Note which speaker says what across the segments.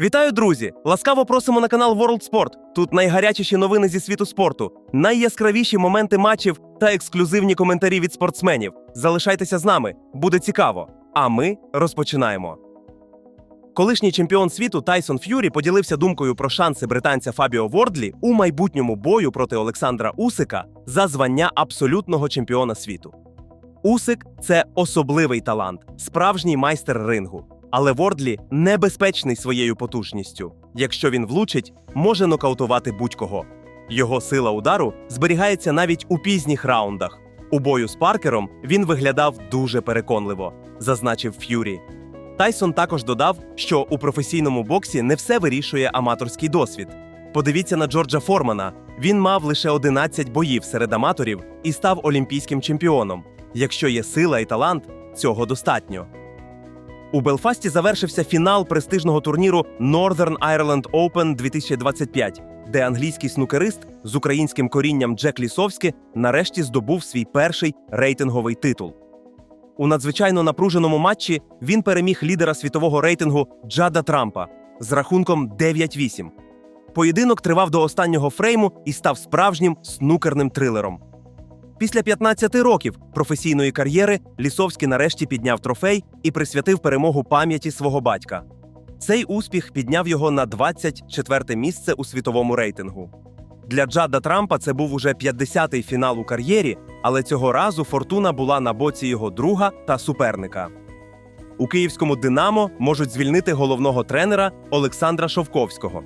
Speaker 1: Вітаю, друзі! Ласкаво просимо на канал World Sport. Тут найгарячіші новини зі світу спорту, найяскравіші моменти матчів та ексклюзивні коментарі від спортсменів. Залишайтеся з нами, буде цікаво. А ми розпочинаємо. Колишній чемпіон світу Тайсон Ф'юрі поділився думкою про шанси британця Фабіо Вордлі у майбутньому бою проти Олександра Усика за звання абсолютного чемпіона світу. Усик це особливий талант, справжній майстер рингу. Але Вордлі небезпечний своєю потужністю. Якщо він влучить, може нокаутувати будь-кого. Його сила удару зберігається навіть у пізніх раундах. У бою з Паркером він виглядав дуже переконливо, зазначив Ф'юрі. Тайсон також додав, що у професійному боксі не все вирішує аматорський досвід. Подивіться на Джорджа Формана. Він мав лише 11 боїв серед аматорів і став олімпійським чемпіоном. Якщо є сила і талант, цього достатньо. У Белфасті завершився фінал престижного турніру Northern Ireland Open 2025, де англійський снукерист з українським корінням Джек Лісовський нарешті здобув свій перший рейтинговий титул. У надзвичайно напруженому матчі він переміг лідера світового рейтингу Джада Трампа з рахунком 9-8. Поєдинок тривав до останнього фрейму і став справжнім снукерним трилером. Після 15 років професійної кар'єри Лісовський нарешті підняв трофей і присвятив перемогу пам'яті свого батька. Цей успіх підняв його на 24 місце у світовому рейтингу. Для Джада Трампа це був уже 50-й фінал у кар'єрі, але цього разу фортуна була на боці його друга та суперника. У київському Динамо можуть звільнити головного тренера Олександра Шовковського.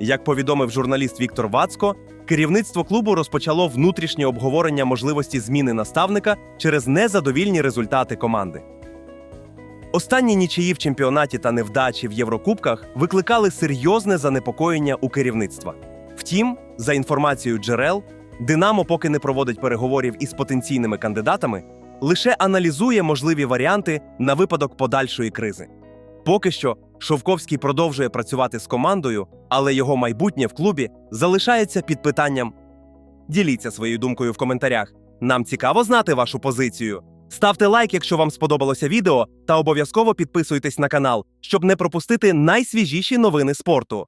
Speaker 1: Як повідомив журналіст Віктор Вацко, керівництво клубу розпочало внутрішнє обговорення можливості зміни наставника через незадовільні результати команди. Останні нічиї в чемпіонаті та невдачі в Єврокубках викликали серйозне занепокоєння у керівництва. Втім, за інформацією джерел, Динамо поки не проводить переговорів із потенційними кандидатами, лише аналізує можливі варіанти на випадок подальшої кризи. Поки що Шовковський продовжує працювати з командою, але його майбутнє в клубі залишається під питанням. Діліться своєю думкою в коментарях. Нам цікаво знати вашу позицію. Ставте лайк, якщо вам сподобалося відео, та обов'язково підписуйтесь на канал, щоб не пропустити найсвіжіші новини спорту.